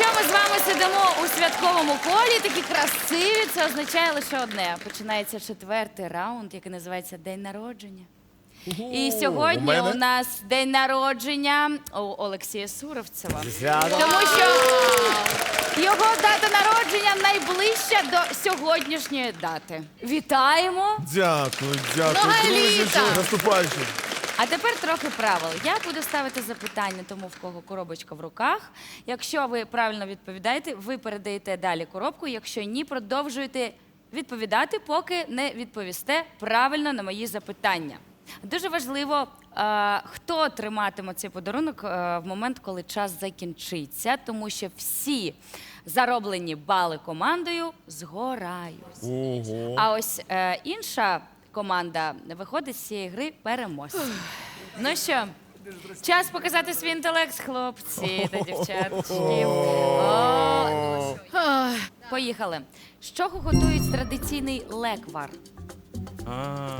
Якщо ми з вами сидимо у святковому колі, такі красиві, це означає лише одне. Починається четвертий раунд, який називається День народження. І сьогодні у мене? у нас день народження у Олексія Суровцева. Тому що його дата народження найближча до сьогоднішньої дати. Вітаємо! Дякую, дякую. Друзі, літа. наступаючим. А тепер трохи правил. Я буду ставити запитання тому, в кого коробочка в руках. Якщо ви правильно відповідаєте, ви передаєте далі коробку. Якщо ні, продовжуєте відповідати, поки не відповісте правильно на мої запитання. Дуже важливо, е, хто триматиме цей подарунок е, в момент, коли час закінчиться, тому що всі зароблені бали командою згорають. Ого. А ось е, інша команда виходить з цієї гри переможцем. Ну що, час показати свій інтелект, хлопці та дівчатки. О, Поїхали. З чого готують традиційний леквар?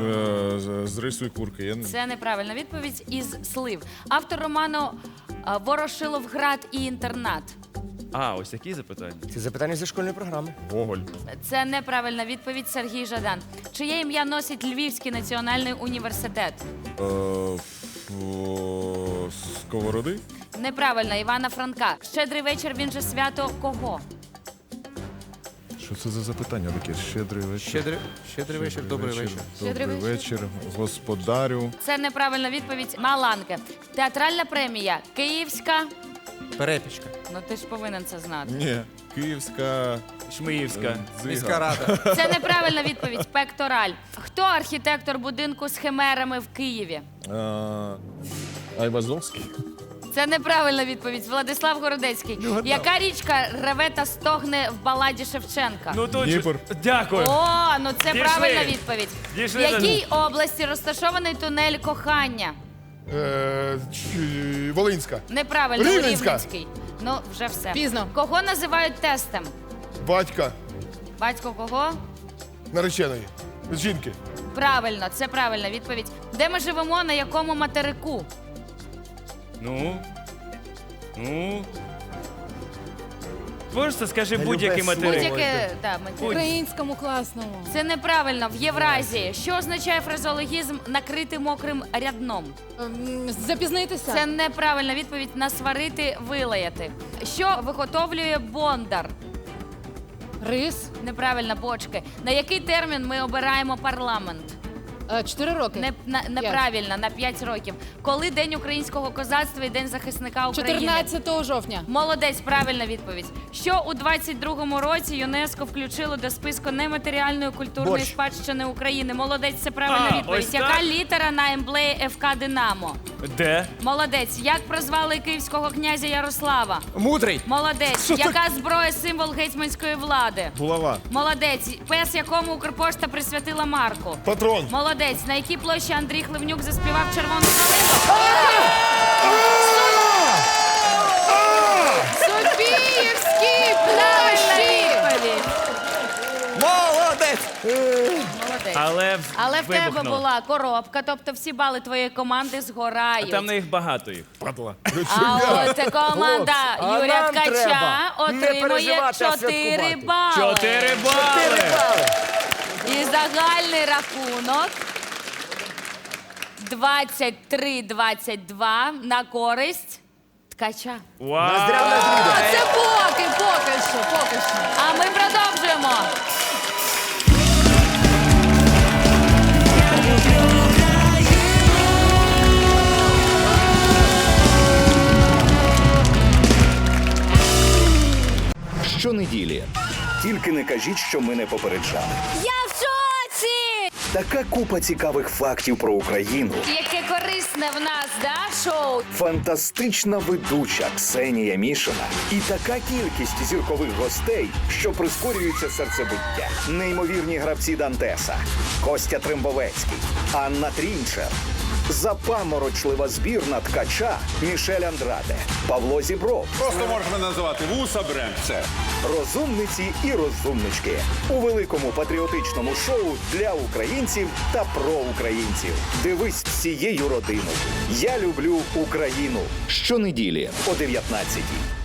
Е, з- З рису і курки. Я не Це неправильна відповідь із слив. Автор роману е, Ворошиловград і інтернат. А, ось такі запитання. Це запитання зі школьної програми. Гоголь. Це неправильна відповідь Сергій Жадан. Чиє ім'я носить Львівський національний університет? Е, ф- о, Сковороди. Неправильно, Івана Франка. Щедрий вечір, він же свято кого? Що це за запитання таке? Щедрий вечір. Щедрий, щедрий вечір, добрий вечір. Добрий Щедрий вечір, господарю. Це неправильна відповідь Маланки. Театральна премія Київська. Перепічка. Ну ти ж повинен це знати. Ні, Київська. Шмиївська. е. Міська рада. Це неправильна відповідь Пектораль. Хто архітектор будинку з химерами в Києві? Е, Айвазовський. Це неправильна відповідь Владислав Городецький. Яка річка реве та стогне в баладі Шевченка? Ну тут Дніпр. Дякую. О, ну це Дійшли. правильна відповідь. Дійшли В якій області розташований тунель кохання? Е, Волинська. Неправильно, Рівненська. Рівненський. Ну, вже все. Пізно. Кого називають тестем? Батька Батько кого? нареченої. Жінки. Правильно, це правильна відповідь. Де ми живемо, на якому материку? Ну. Ну. Просто скажи будь-який материк. Будь-яке да, материк. Українському класному. Це неправильно в Євразії. Що означає фразеологізм накрити мокрим рядном? Ем, Запізнитися. Це неправильна відповідь насварити, вилаяти. Що виготовлює бондар? Рис. Неправильно, бочки. На який термін ми обираємо парламент? Е, Чотири роки. Не, на, неправильно, на 5 років. Коли День українського козацтва і День захисника України? 14 жовтня. Молодець, правильна відповідь. Що у 22-му році ЮНЕСКО включило до списку нематеріальної культурної Борщ. спадщини України? Молодець, це правильна А, відповідь. ось Яка так? літера на емблеї ФК Динамо? Де? Молодець. Як прозвали київського князя Ярослава? Мудрий. Молодець. Яка зброя символ гетьманської влади? Булава. Молодець. Пес, якому Укрпошта присвятила марку? Патрон. Молодець. На якій площі Андрій Хливнюк заспівав червону калину? Софіївські площі. Молодець! Молодець. Але, в- Але в тебе вибухнуло. була коробка, тобто всі бали твоєї команди згорають. Там на їх багато їх. Падла. А от команда а Юрія нам Ткача треба не отримує переживати, а 4 святкувати. бали. Чотири бали! І загальний рахунок 23-22 на користь ткача. Вау! В. А це поки, поки що, поки що. А ми продовжуємо. Щонеділі. Тільки не кажіть, що ми не попереджали. Я в шоці! Така купа цікавих фактів про Україну. Яке корисне в нас, да, шоу? Фантастична ведуча Ксенія Мішина і така кількість зіркових гостей, що прискорюється серцебиття. Неймовірні гравці Дантеса, Костя Трембовецький, Анна Трінчер. Запаморочлива збірна ткача Мішель Андраде, Павло Зібров, Просто можна називати вуса Бремце. розумниці і розумнички у великому патріотичному шоу для українців та про українців. Дивись всією родиною. Я люблю Україну щонеділі О 19